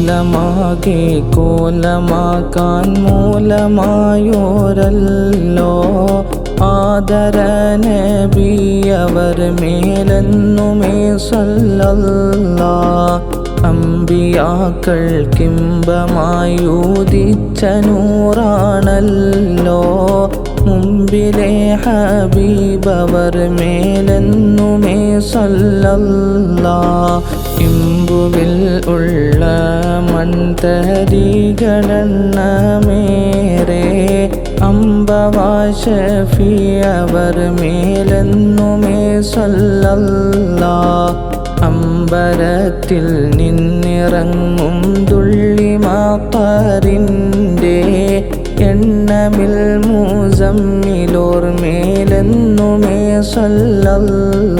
ആലമാകെ കോലമാക്കാൻ മൂലമായോരല്ലോ. ആദരനബിയവർ മേലെന്നുമേ സല്ലല്ല. അമ്പിയാക്കൾ കിംബമായൂതിച്ച നൂറാണല്ലോ. മുമ്പിലെ ഹബീബവർ മേലെന്നുമേ സല്ലല്ല. ഇമ്പുവിൽ ഉള്ള മൺതരികളെണ്ണമേറെ മേലെന്നു മേലെന്നുമേ സ്വല്ല അമ്പരത്തിൽ നിന്നിറങ്ങും തുള്ളിമാപ്പറിന്റെ എണ്ണമിൽ മൂസമ്മിലോർ മേലെന്നുമേ സല്ലല്ല.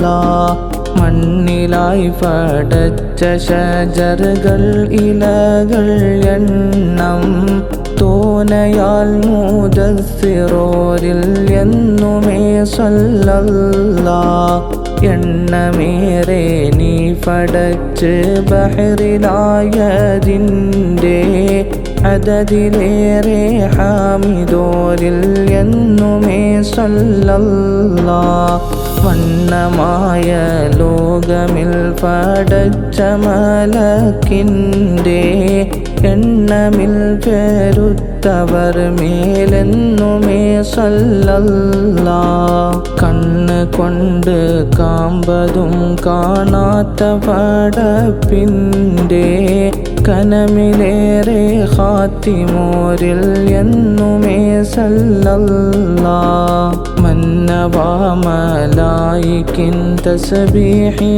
മണ്ണിലായി പടച്ച ഷജറുകൾ ഇലകൾ എണ്ണം തോനയാൽ മൂതസിറോരിൽ എന്നുമേ സല്ലല്ല. എണ്ണമേറെ നീ പടച്ച് ബഹറിലായതിന്റെ അതതിലേറെ ഹാമിദോരിൽ എന്നുമേ സല്ലല്ല. വണ്ണമായ ലോകമിൽ പടച്ച മലക്കിന്റെ എണ്ണമിൽ പേരുത്തവർ മേലെന്നുമേ സല്ലല്ല കണ്ണ് കൊണ്ട് കാമ്പതും കാണാത്ത പടപ്പിൻ്റെ കനമിലേറെ ഹാത്തിമോരിൽ എന്നുമേ സല്ലല്ല മന്നവാമലായിക്കിൻ തസ്ബീഹിനെണ്ണമേറെ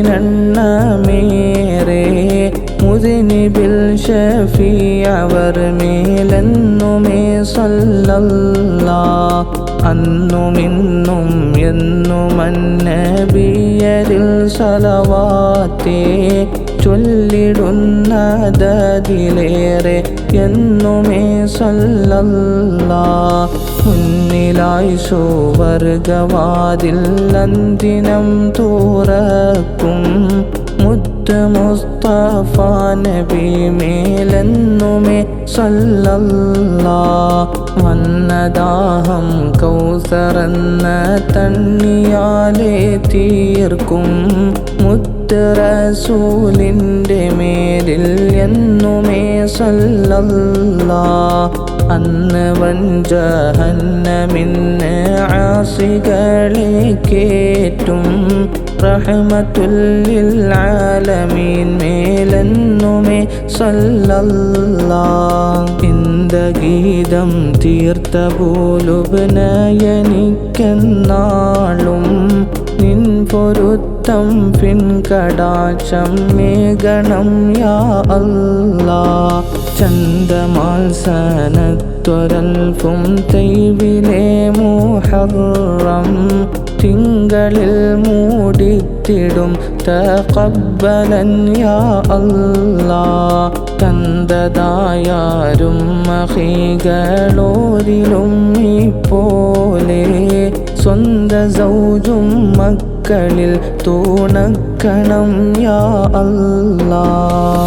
മുതിനിബിൽ ഷഫി അവർ മേലെന്നുമേ സല്ലല്ല അന്നുമിന്നും എന്നുമന്നബിയരിൽ സലവാത്തേ ചൊല്ലിടുന്നതിലേറെ എന്നുമേ സല്ലല്ല. മുന്നിലായി സുവർഗവാതിൽ അന്തിനം തുറക്കും മുത്ത് മുസ്തഫ നബി മേലെന്നുമേ സല്ലല്ല. വന്നദാഹം കൗസറന്ന തണ്ണിയാലെ തീർക്കും മുത്ത് റസൂലിന്റെ മേലിൽ എന്നുമേ സല്ലല്ല. അന്ന് വഞ്ചഹന്നമിന്ന് കേറ്റും റഹ്മത്തുല്ലിൽ ആലമീൻ മേലെന്നുമേ സല്ല ഇന്ത ഗീതം തീർത്ത പോലുപനയനിക്കെന്നാളും നിൻ പൊരുത്തം പിൻകടാക്ഷം മേഘണം യാ അല്ലാ. ചന്തമാൽ സനത്തൊരൽഫും തൈവിലെ മുഹറം. തിങ്കളിൽ മൂടിത്തിടും തകബലൻ യാ അല്ലാ. തന്തതായാരും മഹികളോരിലും സ്വന്ത സൗജും മക്കളിൽ തൂണക്കണം യാ അല്ലാ.